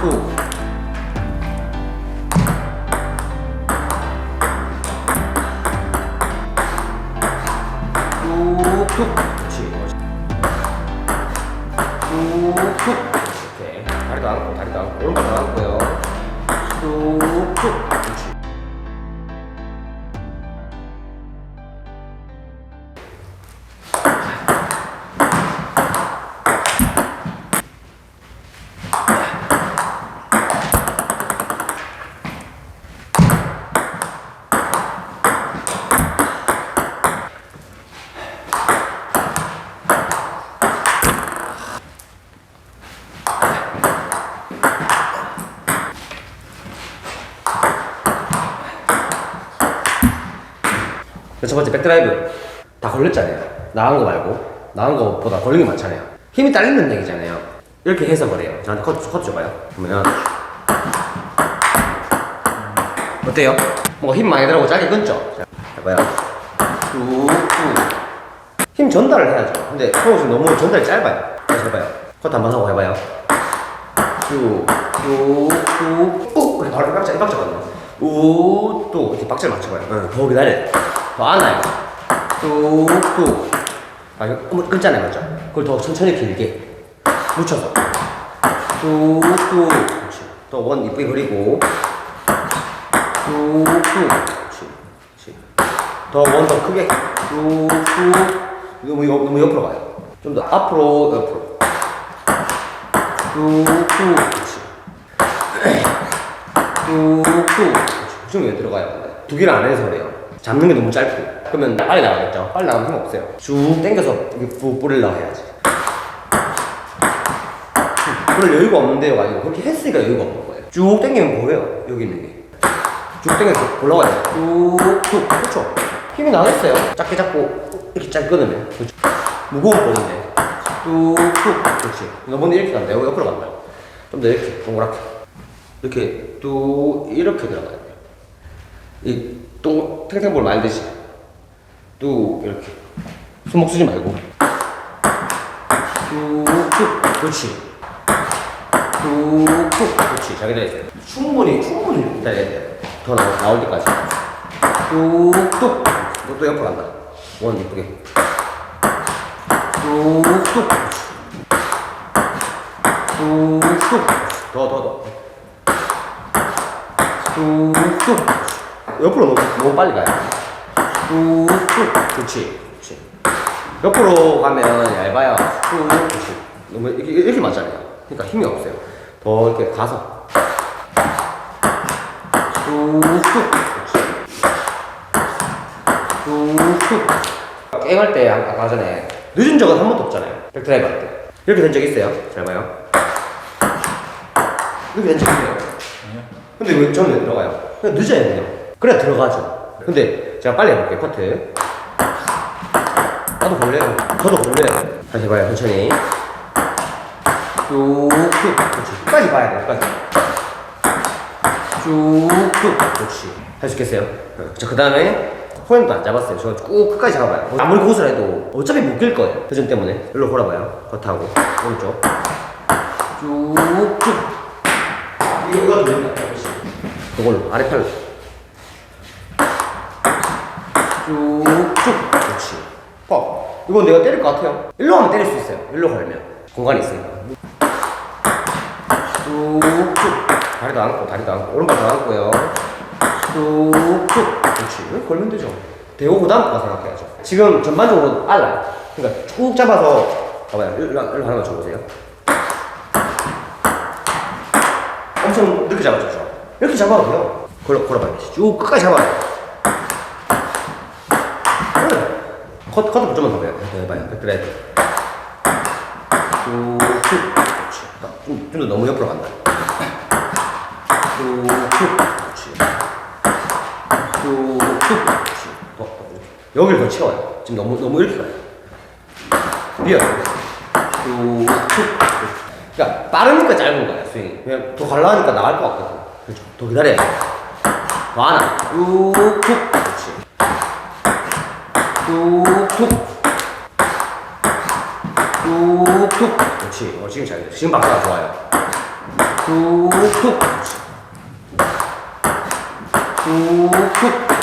뚝. 뚝뚝 그렇지 뚝뚝 오케이 다리도 안고 다리도 안고 오른발도 안고요 첫 번째 백드라이브 다 걸렸잖아요. 나간 거 말고. 나간 거보다 걸린 게 많잖아요. 힘이 딸리는 얘기잖아요. 이렇게 해서 그래요. 저한테 커트, 커트 줘봐요. 그러면 어때요? 뭔가 힘 많이 들어가고 짧게 끊죠? 자, 해봐요. 뚝뚝 힘 전달을 해야죠. 근데 지금 너무 전달이 짧아요. 다시 해봐요. 커트 한번 하고 해봐요. 뚝뚝뚝 그래 바로 이 박자 이 박자 맞나 우또. 이렇게 박자를 맞춰봐요. 응, 더 기다려 더 안아요. 뚝뚝. 아 이거 끊잖아요 맞죠? 그걸 더 천천히 길게 묻혀서. 뚝뚝. 또원 이쁘게 그리고. 뚝뚝. 그렇지. 더원 더 크게. 뚝뚝. 너무, 옆- 너무 옆으로 가요. 좀 더 앞으로 옆으로. 뚝뚝. 그렇지. 뚝뚝. 왜 들어가요? 두 개를 안 해서 그래요 잡는 게 너무 짧고. 그러면 빨리 나가겠죠? 빨리 나가면 힘 없어요. 쭉 당겨서 이렇게 뿌- 뿌리려고 해야지. 그럴 여유가 없는데요 아니고. 그렇게 했으니까 여유가 없는 거예요. 쭉 당기면 보여요? 여기 있는 게쭉 당겨서 올라가요. 쭉쭉. 그렇죠 힘이 나겠어요? 작게 잡고 이렇게 짧게 끊으면. 그렇죠 무거운 볼인데. 뚝뚝 그렇지. 너무 이렇게 간다. 여기 옆으로 간다. 좀 더 이렇게 동그랗게. 이렇게 뚝 이렇게 들어가야 돼요. 이 똥 탱탱볼 말듯이 뚝 이렇게 손목 쓰지 말고. 뚝뚝 그렇지. 뚝뚝 그렇지. 잘돼 충분히 충분히 기다려야 돼더 나올, 나올 때까지. 뚝뚝 또, 또 옆으로 간다. 원 이쁘게. 뚝뚝 뚝뚝 더더더. 뚝뚝 옆으로 너무, 너무 빨리 가요. 뚝뚝 그렇지. 그렇지. 옆으로 가면 얇아요. 뚝 그렇지. 너무 이렇게, 이렇게 맞잖아요. 그러니까 힘이 없어요. 더 이렇게 가서. 뚝뚝 뚝뚝 게임할 때 아- 아까 전에 늦은 적은 한 번도 없잖아요. 백드라이브 할 때. 이렇게 된 적 있어요? 잘 봐요. 이렇게 된 적 있어요. 근데 왜 저는 왜 들어가요? 그냥 늦어야 돼요 그래야 들어가죠. 근데 제가 빨리 해볼게요 커트. 나도 걸려요 저도 걸려요 다시 해봐요 천천히. 쭉 쭉. 그렇지. 끝까지 봐야 돼 끝까지. 쭉 쭉. 그렇지. 할 수 있겠어요? 자 그 다음에 포인트 안 잡았어요. 저 꾹 끝까지 잡아봐요. 아무리 고수를 해도 어차피 묶일 거예요. 회전 때문에. 일로 걸어봐요. 겉하고. 오른쪽. 쭉 쭉. 이거 이거 들린다 이걸로 아래 팔로 쭉쭉 그렇지. 어 이건 내가 때릴 것 같아요. 일로 하면 때릴 수 있어요. 일로 걸면. 공간이 있으니까 쭉쭉 다리도 안고 다리도 안고. 오른발도 안고요. 쭉쭉 그렇지. 걸면 되죠. 대고 그 다음 거 생각해야죠. 지금 전반적으로 알라요. 그러니까 쭉 잡아서 봐봐요. 일로, 일로 하나만 줘보세요. 엄청 늦게 잡아주죠. 이렇게 잡아도 돼요. 걸어, 걸어봐요. 쭉 끝까지 잡아요 컷, 커트 좀만 더 해봐요. 더 해봐요. 백드라이브 쭉쭉. 그렇지 좀, 좀 더 너무 옆으로 간다. 더 이렇게. 여기를 더 채워요. 지금 너무 너무 이렇게 가요. 쭉쭉. 그러니까 빠르니까 짧은 거야 스윙이. 그냥 더 갈라니까 나갈 것 같거든. 그렇죠. 더 기다려야 돼. 더 안아 쭉쭉 그렇지. 어, 지금 잘 돼. 지금 박자가 좋아요. 툭툭 툭툭